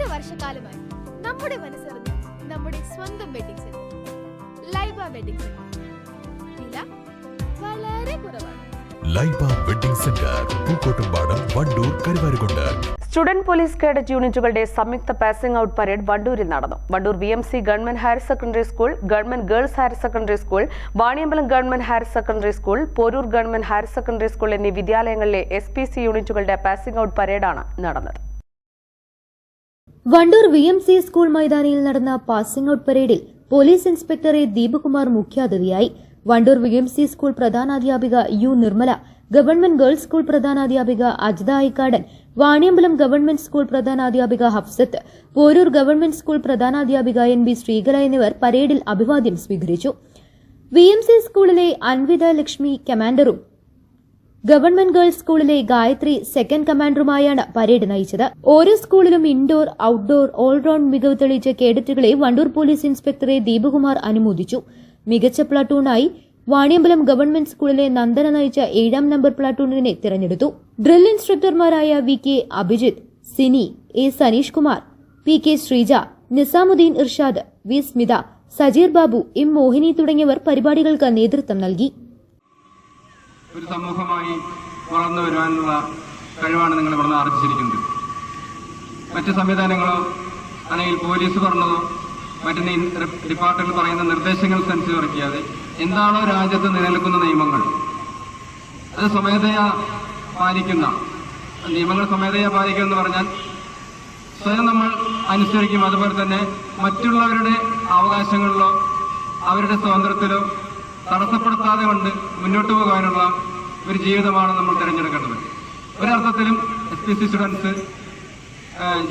രണ്ട് വർഷക്കാലമായി നമ്മുടെ മനസ്സറിഞ്ഞ് നമ്മുടെ സ്വന്തം wedding centre Laiba wedding centre വില വളരെ കുറവാണ്. Laiba wedding centre Pookkottumpadam Wandoor Karuvarakundu. Student police cadet യൂണിറ്റുകളുടെ സംയുക്ത പാസിംഗ് ഔട്ട് പരേഡ് വണ്ടൂരിൽ നടന്നു. Wandoor V M C government higher secondary school government girls higher secondary school Vaniyambalam government higher secondary school Poroor government higher secondary school എന്നീ വിദ്യാലയങ്ങളിലെ S P C യൂണിറ്റുകളുടെ passing out പരേഡാണ് നടന്നത്. Wandoor V M C school മൈതാനിയിൽ നടന്ന passing out പരേഡിൽ police inspector Deepakumar മുഖ്യാതിഥിയായി. Wandoor V M C school പ്രധാനാധ്യാപിക U Nirmala government girls school പ്രധാനാധ്യാപിക Ajitha Aikkadan Vaniyambalam government school പ്രധാനാധ്യാപിക ഹഫ്സത്ത് പോരൂർ ഗവൺമെന്റ് സ്കൂൾ പ്രധാനാധ്യാപിക എൻ ബി ശ്രീകല എന്നിവർ പരേഡിൽ അഭിവാദ്യം സ്വീകരിച്ചു. വി എം സി സ്കൂളിലെ അൻവിത ലക്ഷ്മി കമാൻഡറും ഗവൺമെന്റ് ഗേൾസ് സ്കൂളിലെ ഗായത്രി സെക്കൻഡ് കമാൻഡറുമായാണ് പരേഡ് നയിച്ചത്. ഓരോ സ്കൂളിലും ഇൻഡോർ ഔട്ട്ഡോർ ഓൾറൗണ്ട് മികവ് തെളിയിച്ച കേഡറ്റുകളെ വണ്ടൂർ പോലീസ് ഇൻസ്പെക്ടറെ ദീപകുമാർ അനുമോദിച്ചു. മികച്ച പ്ലാറ്റൂണായി വാണിയമ്പലം ഗവൺമെന്റ് സ്കൂളിലെ നന്ദന നയിച്ച ഏഴാം നമ്പർ പ്ലാറ്റൂണിനെ തിരഞ്ഞെടുത്തു. Drill ഇൻസ്ട്രക്ടർമാരായ V K Abhijith Sini A Saneesh Kumar P K Sreeja Nizamuddin Irshad V Smitha Sajeer Babu M Mohini തുടങ്ങിയവർ പരിപാടികൾക്ക് നേതൃത്വം നൽകി. ഒരു സമൂഹമായി വളർന്നു വരുവാനുള്ള കഴിവാണ് നിങ്ങൾ ഇവിടുന്ന് ആർജിച്ചിരിക്കുന്നത്. മറ്റ് സംവിധാനങ്ങളോ അല്ലെങ്കിൽ പോലീസ് പറഞ്ഞതോ മറ്റ് ഡിപ്പാർട്ട്മെന്റ് പറയുന്ന നിർദ്ദേശങ്ങൾ അനുസരിച്ച് ഇറക്കിയാതെ എന്താണോ രാജ്യത്ത് നിലനിൽക്കുന്ന നിയമങ്ങൾ. അത് സ്വമേധയാ പാലിക്കുന്ന നിയമങ്ങൾ സ്വമേധയാ പാലിക്കുക എന്ന് പറഞ്ഞാൽ സ്വയം നമ്മൾ അനുസരിക്കും. അതുപോലെ തന്നെ മറ്റുള്ളവരുടെ അവകാശങ്ങളിലോ അവരുടെ സ്വാതന്ത്ര്യത്തിലോ തടസ്സപ്പെടുത്താതെ കൊണ്ട് മുന്നോട്ട് പോകാനുള്ള ഒരു ജീവിതമാണ് നമ്മൾ തിരഞ്ഞെടുക്കേണ്ടത്. ഒരർത്ഥത്തിലും എസ് പി സി സ്റ്റുഡൻസ്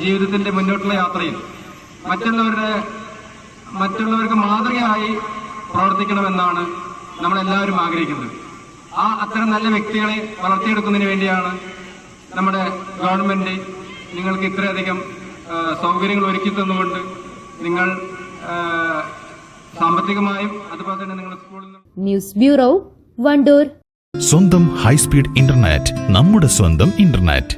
ജീവിതത്തിന്റെ മുന്നോട്ടുള്ള യാത്രയിൽ മറ്റുള്ളവരുടെ മറ്റുള്ളവർക്ക് മാതൃകയായി പ്രവർത്തിക്കണമെന്നാണ് നമ്മളെല്ലാവരും ആഗ്രഹിക്കുന്നത്. ആ അത്തരം നല്ല വ്യക്തികളെ വളർത്തിയെടുക്കുന്നതിന് വേണ്ടിയാണ് നമ്മുടെ ഗവൺമെന്റ് നിങ്ങൾക്ക് ഇത്രയധികം സൗകര്യങ്ങൾ ഒരുക്കി തന്നുകൊണ്ട് നിങ്ങൾ സാമ്പത്തികമായും അതുപോലെ തന്നെ നിങ്ങൾ സ്കൂളിൽ ന്യൂസ് ബ്യൂറോ വണ്ടൂർ. സ്വന്തം ഹൈസ്പീഡ് ഇന്റർനെറ്റ് നമ്മുടെ സ്വന്തം ഇന്റർനെറ്റ്.